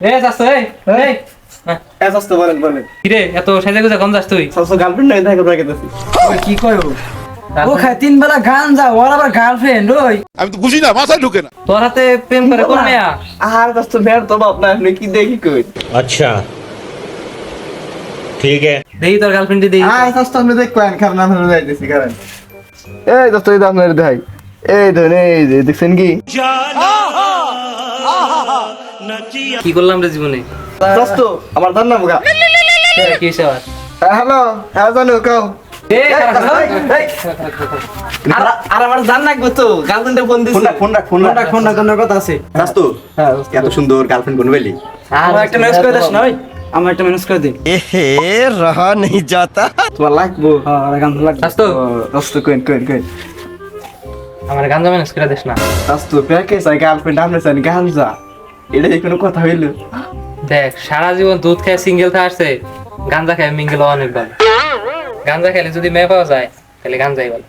এ হ্যাঁ? হ্যাঁ, কম কি কয় তিন বেলা গান যা আমি তো বুঝি না মাথায় ঢুকে না। তোর হাতে প্রেম করে কোন তো বাপ না কি দেখি আচ্ছা। ঠিক আছে। দেই তোর গার্লফ্রেন্ড দেই। আয় এই দাম দেখাই। এই ধরে দেখছেন কি? কি করলাম রে জীবনে? দোস্তো আমার দান না বোকা। কি সবার হ্যাঁ, হ্যালো হ্যাঁ জানো কাও। হ্যাঁ, হ্যাঁ। এত সুন্দর গার্লফ্রেন্ড কোন বেলি একটা ম্যানেজ করে দাস না আমার একটা ম্যানেজ করে দে। এহে রহা নেই যাতা। তোমার লাগবো। হ্যাঁ গান কোয়েন কোয়েন কোয়েন আমার গাঞ্জা ম্যানেজ করে দেশ না। দোস্ত প্যাকেজ সাই গার্লফ্রেন্ড আমরা গান গাঞ্জা। এটা যে কোনো কথা হইল। দেখ সারা জীবন দুধ খেয়ে সিঙ্গেল থাকছে গাঞ্জা খেয়ে মিঙ্গেল অনেক ভালো গাঞ্জা খেলে যদি মেয়ে পাওয়া যায় তাহলে গাঞ্জাই ভালো।